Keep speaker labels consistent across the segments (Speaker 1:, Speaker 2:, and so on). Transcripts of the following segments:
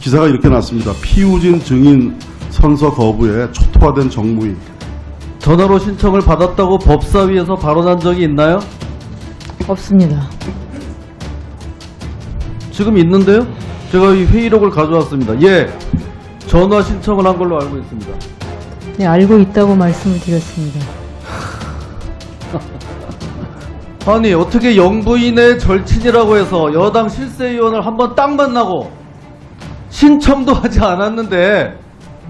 Speaker 1: 기사가 이렇게 났습니다. 피우진 증인 선서 거부에 초토화된 정무위.
Speaker 2: 전화로 신청을 받았다고 법사위에서 발언한 적이 있나요?
Speaker 3: 없습니다.
Speaker 2: 지금 있는데요? 제가 이 회의록을 가져왔습니다. 예. 전화 신청을 한 걸로 알고 있습니다.
Speaker 3: 네, 알고 있다고 말씀을 드렸습니다.
Speaker 2: 아니, 어떻게 영부인의 절친이라고 해서 여당 실세의원을 한번 딱 만나고 신청도 하지 않았는데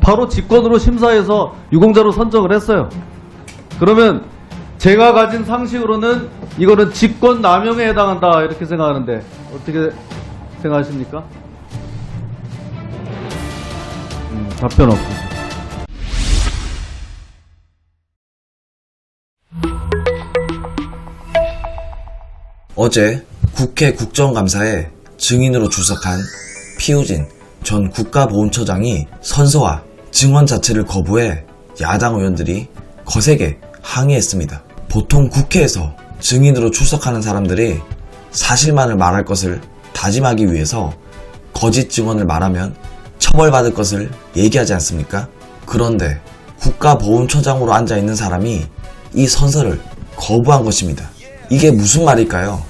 Speaker 2: 바로 직권으로 심사해서 유공자로 선정을 했어요. 그러면 제가 가진 상식으로는 이거는 직권 남용에 해당한다 이렇게 생각하는데 어떻게 생각하십니까? 음, 답변 없고.
Speaker 4: 어제 국회 국정감사에 증인으로 출석한 피우진 전 국가보훈처장이 선서와 증언 자체를 거부해 야당 의원들이 거세게 항의했습니다. 보통 국회에서 증인으로 출석하는 사람들이 사실만을 말할 것을 다짐하기 위해서 거짓 증언을 말하면 처벌받을 것을 얘기하지 않습니까? 그런데 국가보훈처장으로 앉아있는 사람이 이 선서를 거부한 것입니다. 이게 무슨 말일까요?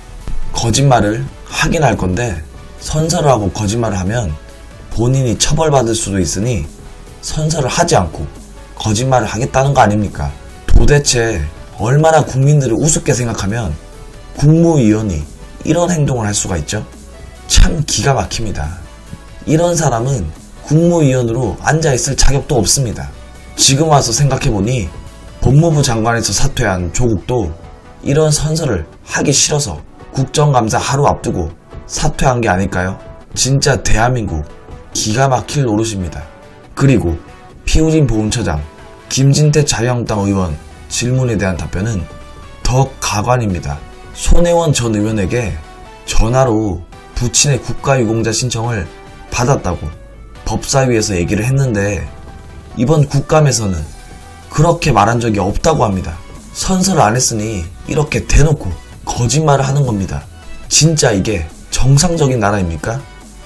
Speaker 4: 거짓말을 하긴 할 건데 선서를 하고 거짓말을 하면 본인이 처벌받을 수도 있으니 선서를 하지 않고 거짓말을 하겠다는 거 아닙니까? 도대체 얼마나 국민들을 우습게 생각하면 국무위원이 이런 행동을 할 수가 있죠? 참 기가 막힙니다. 이런 사람은 국무위원으로 앉아있을 자격도 없습니다. 지금 와서 생각해보니 법무부 장관에서 사퇴한 조국도 이런 선서를 하기 싫어서 국정감사 하루 앞두고 사퇴한 게 아닐까요? 진짜 대한민국 기가 막힐 노릇입니다. 그리고 피우진 보훈처장, 김진태 자유한국당 의원 질문에 대한 답변은 더 가관입니다. 손혜원 전 의원에게 전화로 부친의 국가유공자 신청을 받았다고 법사위에서 얘기를 했는데 이번 국감에서는 그렇게 말한 적이 없다고 합니다. 선서를 안 했으니 이렇게 대놓고 거짓말을 하는 겁니다. 진짜 이게 정상적인 나라입니까?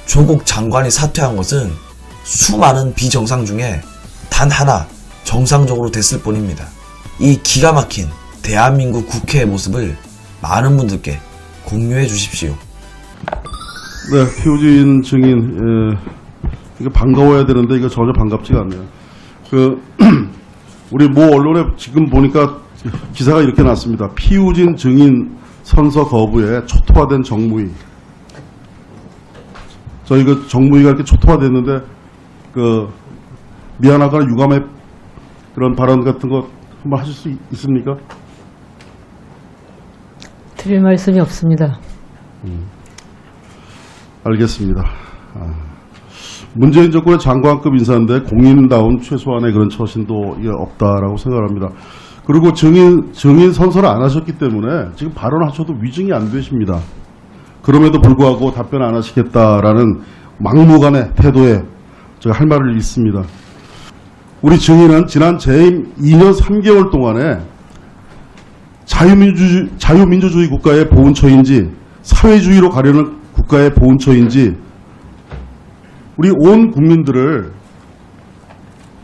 Speaker 4: 조국 장관이 사퇴한 것은 수많은 비정상 중에 단 하나 정상적으로 됐을 뿐입니다. 이 기가 막힌 대한민국 국회의 모습을 많은 분들께 공유해 주십시오.
Speaker 1: 네, 피우진 증인, 예, 이거 반가워야 되는데 이거 전혀 반갑지가 않네요. 그, 우리 모 언론에 지금 보니까 기사가 이렇게 났습니다. 피우진 증인 선서 거부에 초토화된 정무위. 저희 그 정무위가 이렇게 초토화됐는데, 그, 미안하거나 유감의 그런 발언 같은 거 한번 하실 수 있- 있습니까?
Speaker 3: 드릴 말씀이 없습니다.
Speaker 1: 알겠습니다. 아, 문재인 정권의 장관급 인사인데 공인다운 최소한의 그런 처신도 없다라고 생각합니다. 그리고 증인 증인 선서를 안 하셨기 때문에 지금 발언하셔도 위증이 안 되십니다. 그럼에도 불구하고 답변 안 하시겠다라는 막무가내 태도에 제가 할 말을 있습니다. 우리 증인은 지난 재임 2년 3개월 동안에 자유민주, 자유민주주의 국가의 보훈처인지 사회주의로 가려는 국가의 보훈처인지 우리 온 국민들을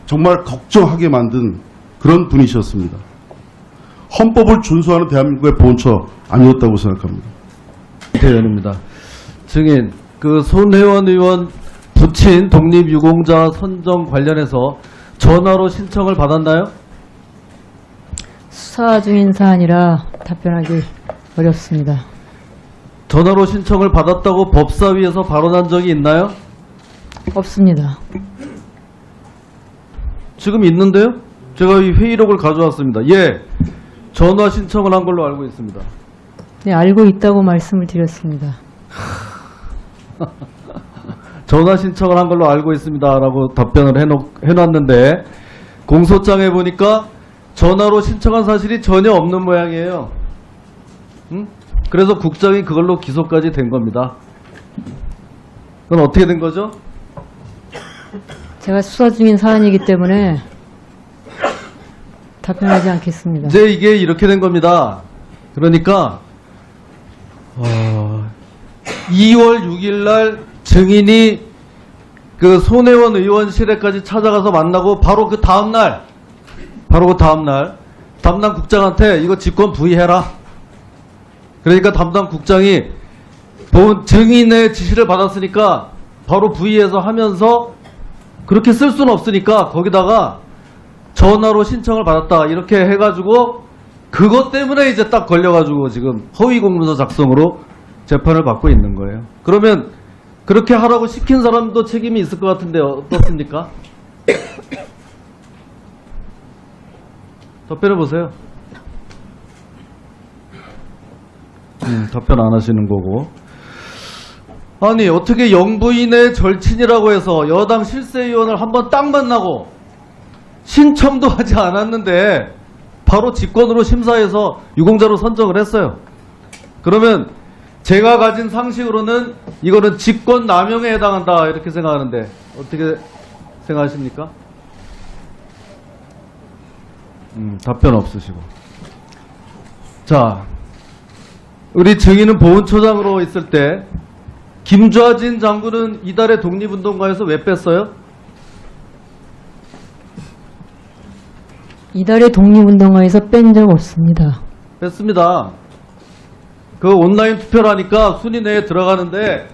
Speaker 1: 정말 걱정하게 만든 그런 분이셨습니다. 헌법을 준수하는 대한민국의 보훈처 아니었다고 생각합니다.
Speaker 2: 대변입니다. 증인, 그 손혜원 의원 부친 독립유공자 선정 관련해서 전화로 신청을 받았나요?
Speaker 3: 수사 중인 사안이라 답변하기 어렵습니다.
Speaker 2: 전화로 신청을 받았다고 법사위에서 발언한 적이 있나요?
Speaker 3: 없습니다.
Speaker 2: 지금 있는데요? 제가 이 회의록을 가져왔습니다. 예. 전화 신청을 한 걸로 알고 있습니다.
Speaker 3: 네, 알고 있다고 말씀을 드렸습니다.
Speaker 2: 전화 신청을 한 걸로 알고 있습니다라고 답변을 해놓, 해놨는데 공소장에 보니까 전화로 신청한 사실이 전혀 없는 모양이에요. 응? 그래서 국장이 그걸로 기소까지 된 겁니다. 그건 어떻게 된 거죠?
Speaker 3: 제가 수사 중인 사안이기 때문에 답변하지 않겠습니다.
Speaker 2: 이제 이게 이렇게 된 겁니다. 그러니까 어, 2월 6일 날 증인이 그 손혜원 의원실에까지 찾아가서 만나고 바로 그 다음날 바로 그 다음날 담당 국장한테 이거 직권 부의해라. 그러니까 담당 국장이 본 증인의 지시를 받았으니까 바로 부의해서 하면서 그렇게 쓸 수는 없으니까 거기다가 전화로 신청을 받았다 이렇게 해가지고 그것 때문에 이제 딱 걸려가지고 지금 허위 공문서 작성으로 재판을 받고 있는 거예요. 그러면 그렇게 하라고 시킨 사람도 책임이 있을 것 같은데 어떻습니까? 답변해 보세요. 음, 답변 안 하시는 거고. 아니 어떻게 영부인의 절친이라고 해서 여당 실세의원을 한번 딱 만나고 신청도 하지 않았는데 바로 직권으로 심사해서 유공자로 선정을 했어요. 그러면 제가 가진 상식으로는 이거는 직권 남용에 해당한다 이렇게 생각하는데 어떻게 생각하십니까? 음, 답변 없으시고. 자, 우리 증인은 보훈처장으로 있을 때 김좌진 장군은 이달의 독립운동가에서 왜 뺐어요?
Speaker 3: 이달의 독립운동가에서 뺀 적 없습니다.
Speaker 2: 뺐습니다. 그 온라인 투표를 하니까 순위 내에 들어가는데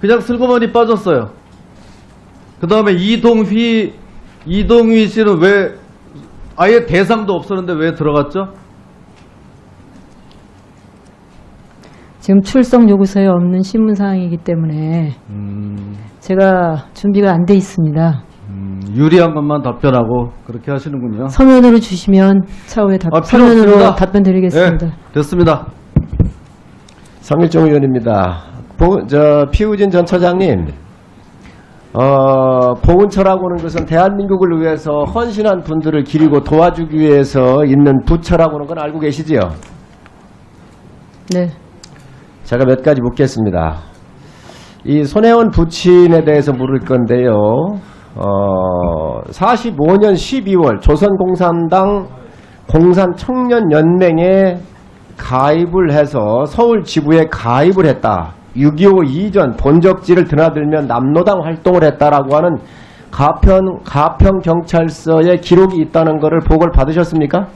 Speaker 2: 그냥 슬그머니 빠졌어요. 그 다음에 이동휘, 이동휘 씨는 왜 아예 대상도 없었는데 왜 들어갔죠?
Speaker 3: 지금 출석 요구서에 없는 신문 사항이기 때문에 제가 준비가 안 돼 있습니다.
Speaker 2: 음, 유리한 것만 답변하고 그렇게 하시는군요.
Speaker 3: 서면으로 주시면 차후에 답,
Speaker 2: 아, 필요
Speaker 3: 서면으로
Speaker 2: 없습니다.
Speaker 3: 답변 드리겠습니다.
Speaker 2: 네, 됐습니다.
Speaker 5: 성일종 의원입니다. 보, 저 피우진 전 처장님, 어, 보훈처라고 하는 것은 대한민국을 위해서 헌신한 분들을 기리고 도와주기 위해서 있는 부처라고 하는 건 알고 계시지요?
Speaker 3: 네.
Speaker 5: 제가 몇 가지 묻겠습니다. 이 손혜원 부친에 대해서 물을 건데요. 어, 45년 12월 조선공산당 공산청년연맹에 가입을 해서 서울 지부에 가입을 했다. 6.25 이전 본적지를 드나들면 남로당 활동을 했다라고 하는 가평, 가평 경찰서에 기록이 있다는 것을 보고를 받으셨습니까?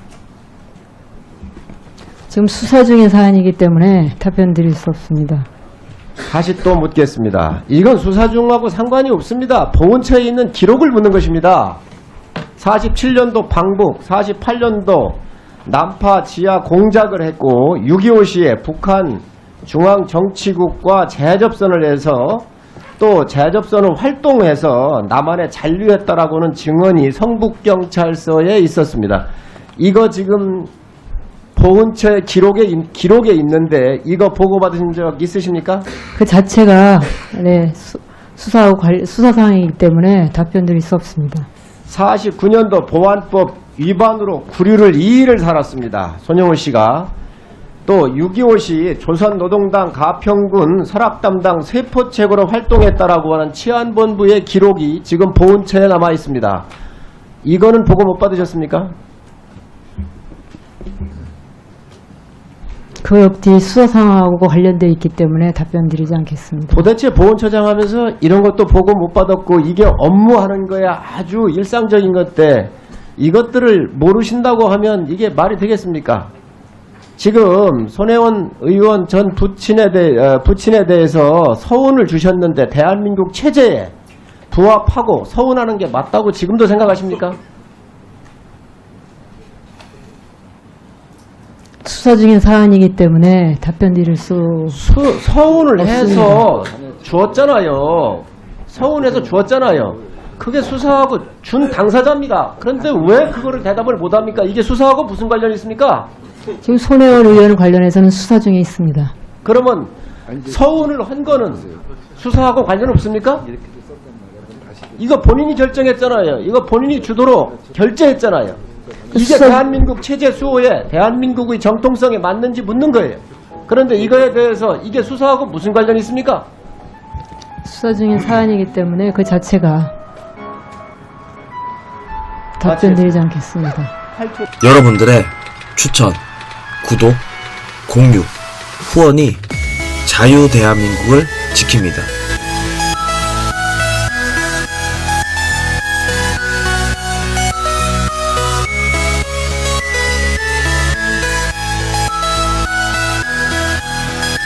Speaker 3: 지금 수사 중인 사안이기 때문에 답변 드릴 수 없습니다.
Speaker 5: 다시 또 묻겠습니다. 이건 수사 중하고 상관이 없습니다. 보훈처에 있는 기록을 묻는 것입니다. 47년도 방북, 48년도 남파 지하 공작을 했고 6.25 시에 북한 중앙정치국과 재접선을 해서 또 재접선을 활동해서 남한에 잔류했다라고는 증언이 성북경찰서에 있었습니다. 이거 지금 보훈처의 기록에, 있- 기록에 있는데 이거 보고받으신 적 있으십니까?
Speaker 3: 그 자체가 네, 수, 수사하고 관, 수사 사항이기 때문에 답변 드릴 수 없습니다.
Speaker 5: 49년도 보안법 위반으로 구류를 2일을 살았습니다. 손영호 씨가 또 6.25 시 조선노동당 가평군 설악담당 세포책으로 활동했다라고 하는 치안본부의 기록이 지금 보훈처에 남아 있습니다. 이거는 보고 못 받으셨습니까?
Speaker 3: 그 옆뒤 수사 상황하고 관련되어 있기 때문에 답변 드리지 않겠습니다.
Speaker 5: 도대체 보훈처장 하면서 이런 것도 보고 못 받았고 이게 업무하는 거에 아주 일상적인 것들 이것들을 모르신다고 하면 이게 말이 되겠습니까? 지금 손혜원 의원 전 부친에, 대, 어, 부친에 대해서 서운을 주셨는데 대한민국 체제에 부합하고 서운하는 게 맞다고 지금도 생각하십니까?
Speaker 3: 수사 중인 사안이기 때문에 답변 드릴 수
Speaker 5: 수, 서운을 해서 주었잖아요. 서운해서 주었잖아요. 그게 수사하고 준 당사자입니다. 그런데 왜 그거를 대답을 못합니까? 이게 수사하고 무슨 관련이 있습니까?
Speaker 3: 지금 손혜원 의원 관련해서는 수사 중에 있습니다.
Speaker 5: 그러면 서운을 한 거는 수사하고 관련 없습니까? 이거 본인이 결정했잖아요. 이거 본인이 주도로 결제했잖아요. 이게
Speaker 3: 수사-
Speaker 5: 대한민국 체제 수호에 대한민국의 정통성에 맞는지 묻는 거예요. 그런데 이거에 대해서 이게 수사하고 무슨 관련이 있습니까?
Speaker 3: 수사 중인 사안이기 때문에 그 자체가 답변 드리지 않겠습니다.
Speaker 4: 여러분들의 추천, 구독, 공유, 후원이 자유 대한민국을 지킵니다.